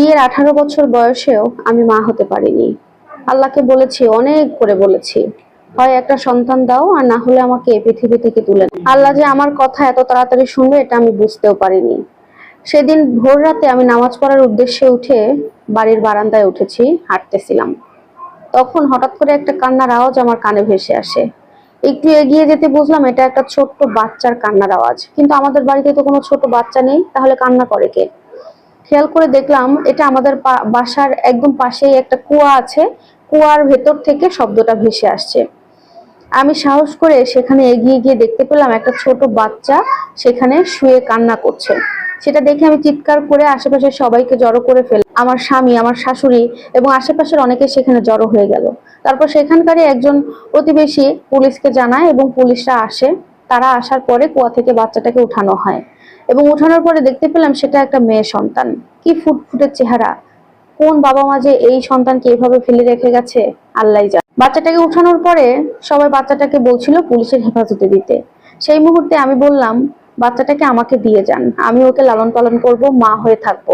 বিয়ের আঠারো বছর বয়সেও আমি মা হতে পারিনি। আল্লাহকে বলেছি, অনেক করে বলেছি, হয় একটা সন্তান দাও আর না হলে আমাকে পৃথিবী থেকে তুলে। আল্লাহ যে আমার কথা এত তাড়াতাড়ি শুনবে, এটা আমি বুঝতেও পারিনি। সেদিন ভোর রাতে আমি নামাজ পড়ার উদ্দেশ্যে উঠে বাড়ির বারান্দায় উঠেছি, হাঁটতেছিলাম। তখন হঠাৎ করে একটা কান্নার আওয়াজ আমার কানে ভেসে আসে। একটু এগিয়ে যেতে বুঝলাম এটা একটা ছোট্ট বাচ্চার কান্নার আওয়াজ। কিন্তু আমাদের বাড়িতে তো কোনো ছোট বাচ্চা নেই, তাহলে কান্না করে কে? খেয়াল করে দেখলাম, এটা আমাদের বাসার একদম পাশেই একটা কুয়া আছে। কুয়ার ভেতর থেকে শব্দটা ভেসে আসছে। আমি সাহস করে সেখানে এগিয়ে গিয়ে দেখতে পেলাম একটা ছোট বাচ্চা সেখানে শুয়ে কান্না করছে। সেটা দেখে আমি চিৎকার করে আশেপাশের সবাইকে জড়ো করে ফেল, আমার স্বামী, আমার শাশুড়ি এবং আশেপাশের অনেকে সেখানে জড়ো হয়ে গেল। তারপর সেখানকারই একজন প্রতিবেশী পুলিশকে জানায় এবং পুলিশরা আসে। তারা আসার পরে কুয়া থেকে বাচ্চাটাকে উঠানো হয়। এবং উঠানোর পরে দেখতে পেলাম সেটা একটা মেয়ে সন্তান। কি ফুটফুটের চেহারা। কোন বাবা মা যে এই সন্তানকে এইভাবে ফেলে রেখে গেছে আল্লাহ জানে। বাচ্চাটাকে উঠানোর পরে সবাই বাচ্চাটাকে বলছিল পুলিশের হেফাজতে দিতে। সেই মুহূর্তে আমি বললাম, বাচ্চাটাকে আমাকে দিয়ে যান। আমি ওকে লালন পালন করব, মা হয়ে থাকব।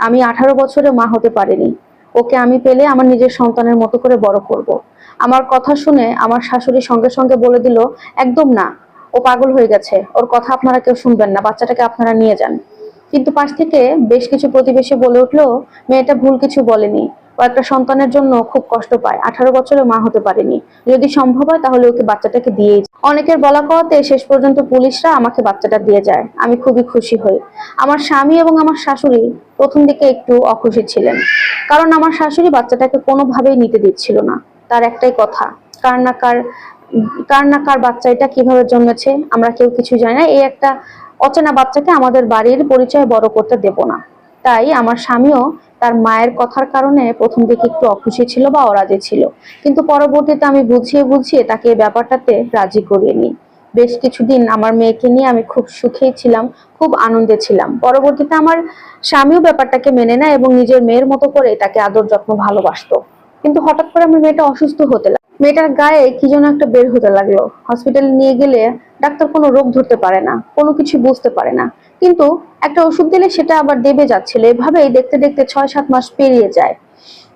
আমি আঠারো বছরে মা হতে পারিনি। ওকে আমি পেলে আমার নিজের সন্তানের মতো করে বড় করব। আমার কথা শুনে আমার শাশুড়ি সঙ্গে সঙ্গে বলে দিল, একদম না। ও পাগল হয়ে গেছে। ওর কথা আপনারা কেউ শুনবেন না, বাচ্চাটাকে আপনারা নিয়ে যান। কিন্তু পাশ থেকে বেশ কিছু প্রতিবেশী বলে উঠল, মেয়েটা ভুল কিছু বলেনি। ও একটা সন্তানের জন্য খুব কষ্ট পায়। আঠারো বছরে মা হতে পারেনি। যদি সম্ভব হয় তাহলে ওকে বাচ্চাটাকে দিয়েই। অনেকের বলা কথাতে শেষ পর্যন্ত পুলিশরা আমাকে বাচ্চাটা দিয়ে যায়। আমি খুবই খুশি হই। আমার স্বামী এবং আমার শাশুড়ি প্রথম দিকে একটু অখুশি ছিলেন। কারণ আমার শাশুড়ি বাচ্চাটাকে কোনোভাবেই নিতে দিচ্ছিল না। তার একটাই কথা, কার না কার কার না কার বাচ্চা এটা কীভাবে জন্মেছে, আমরা কেউ কিছু জানি না। এই একটা অচেনা বাচ্চাকে আমাদের বাড়ির পরিচয় বড় করতে দেব না। তাই আমার স্বামীও তার মায়ের কথার কারণে প্রথম দিকে একটু অখুশি ছিল বা অরাজি ছিল। কিন্তু পরবর্তীতে আমি বুঝিয়ে বুঝিয়ে তাকে এই ব্যাপারটাতে রাজি করিয়ে নিই। বেশ কিছুদিন আমার মেয়েকে নিয়ে আমি খুব সুখেই ছিলাম, খুব আনন্দে ছিলাম। পরবর্তীতে আমার স্বামীও ব্যাপারটাকে মেনে নেয় এবং নিজের মেয়ের মতো করে তাকে আদর যত্ন ভালোবাসতো। কিন্তু হঠাৎ করে আমার মেয়েটা অসুস্থ হতে লাগল মেয়েটার গায়ে কি যেন একটা বের হতে লাগল। হসপিটালে নিয়ে গেলে ডাক্তার কোনো রোগ ধরতে পারে না, কোনো কিছু বুঝতে পারে না। কিন্তু একটা ওষুধ দিলে সেটা আবার দেবে যাচ্ছিল। এভাবেই দেখতে দেখতে ছয় সাত মাস পেরিয়ে যায়।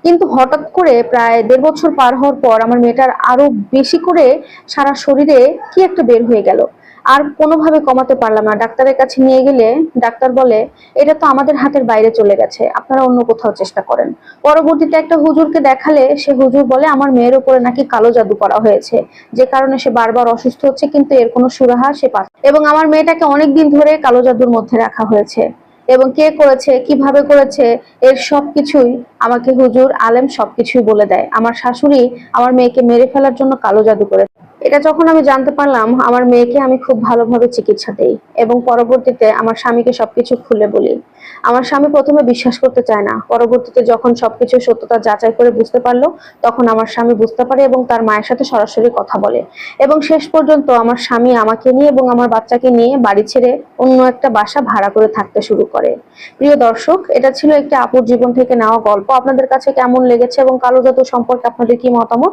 কিন্তু হঠাৎ করে প্রায় দেড় বছর পার হওয়ার পর আমার মেয়েটার আরও বেশি করে সারা শরীরে কি একটা বের হয়ে গেল। আর কোনোভাবে কমাতে পারলাম না। ডাক্তারের কাছে নিয়ে গেলে ডাক্তার বলে, এটা তো আমাদের হাতের বাইরে চলে গেছে, আপনারা অন্য কোথাও চেষ্টা করেন। পরবর্তীতে একটা হুজুরকে দেখালে, সে হুজুর বলে, আমার মেয়ের উপরে নাকি কালো জাদু করা হয়েছে, যে কারণে সে বারবার অসুস্থ হচ্ছে, কিন্তু এর কোনো সুরাহা সে পাচ্ছে এবং আমার মেয়েটাকে অনেক দিন ধরে কালো জাদুর মধ্যে রাখা হয়েছে। এবং কে করেছে, কীভাবে করেছে, এর সবকিছুই আমাকে হুজুর আলেম সবকিছুই বলে দেয়। আমার শাশুড়ি আমার মেয়েকে মেরে ফেলার জন্য কালো জাদু করে এটা যখন আমি জানতে পারলাম, আমার মেয়েকে আমি খুব ভালোভাবে চিকিৎসা দেই এবং পরবর্তীতে আমার স্বামীকে সবকিছু খুলে বলি। আমার স্বামী প্রথমে বিশ্বাস করতে চায় না। পরবর্তীতে যখন সবকিছু সত্যতা যাচাই করে বুঝতে পারল, তখন আমার স্বামী বুঝতে পারে এবং তার মায়ের সাথে সরাসরি কথা বলে। এবং শেষ পর্যন্ত আমার স্বামী আমাকে নিয়ে এবং আমার বাচ্চাকে নিয়ে বাড়ি ছেড়ে অন্য একটা বাসা ভাড়া করে থাকতে শুরু করে। প্রিয় দর্শক, এটা ছিল একটি আপুর জীবন থেকে নেওয়া গল্প। আপনাদের কাছে কেমন লেগেছে এবং কালো জাদু সম্পর্কে আপনাদের কি মতামত?